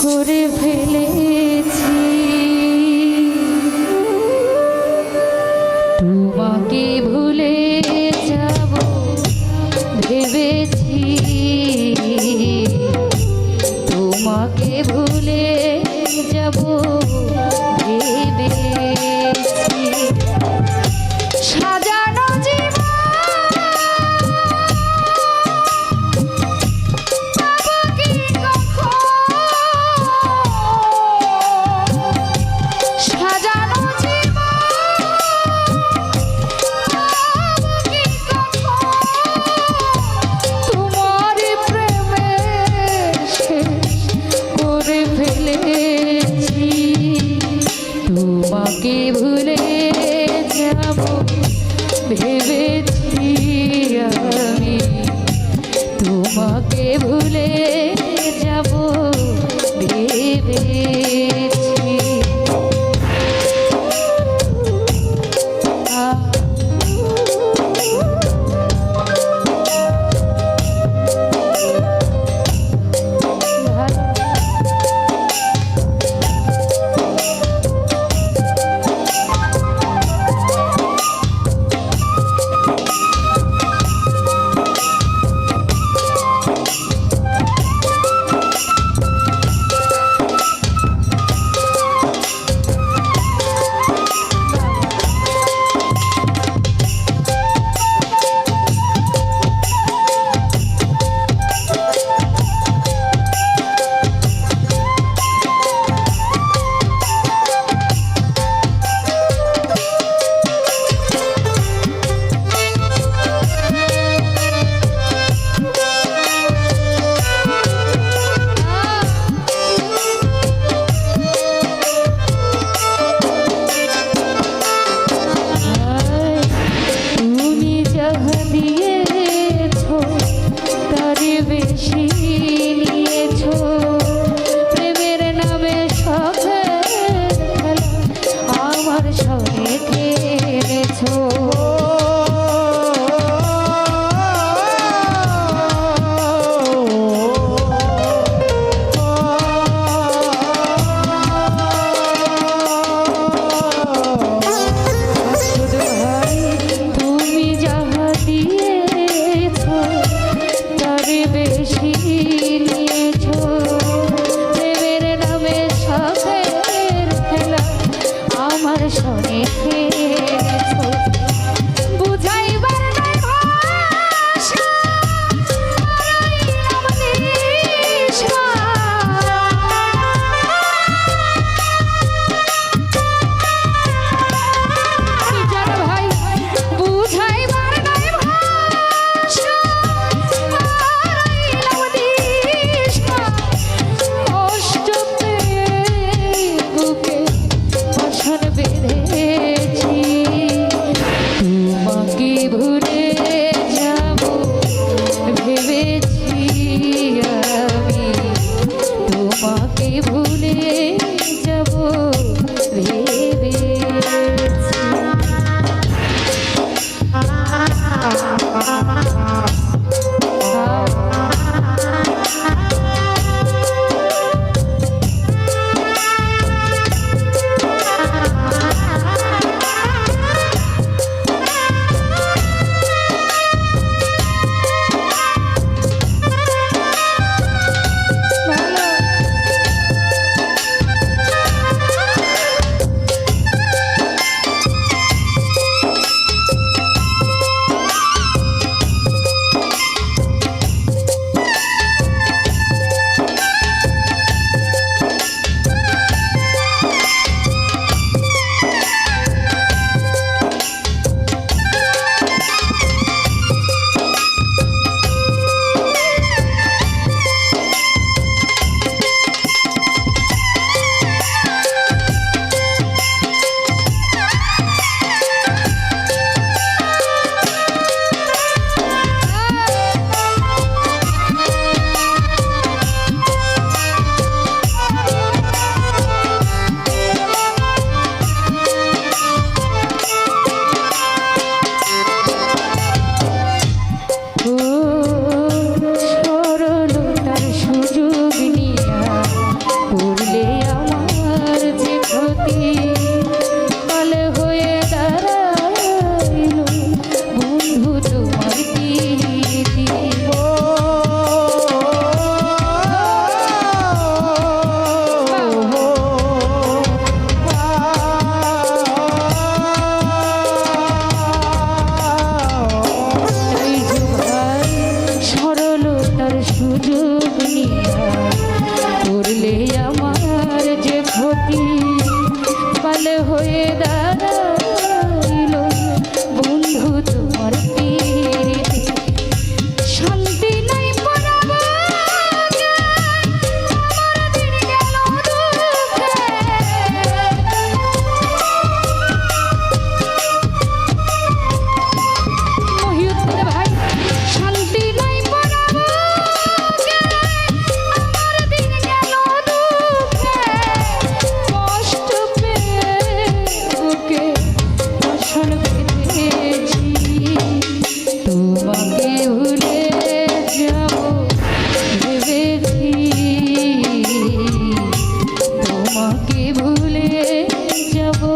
করে ফেলে ভেবেছি আমি? তোমাকে ভুলে সুযোগ করলে আমার যে ক্ষতি পালে হয়ে দা ভুলে যাব।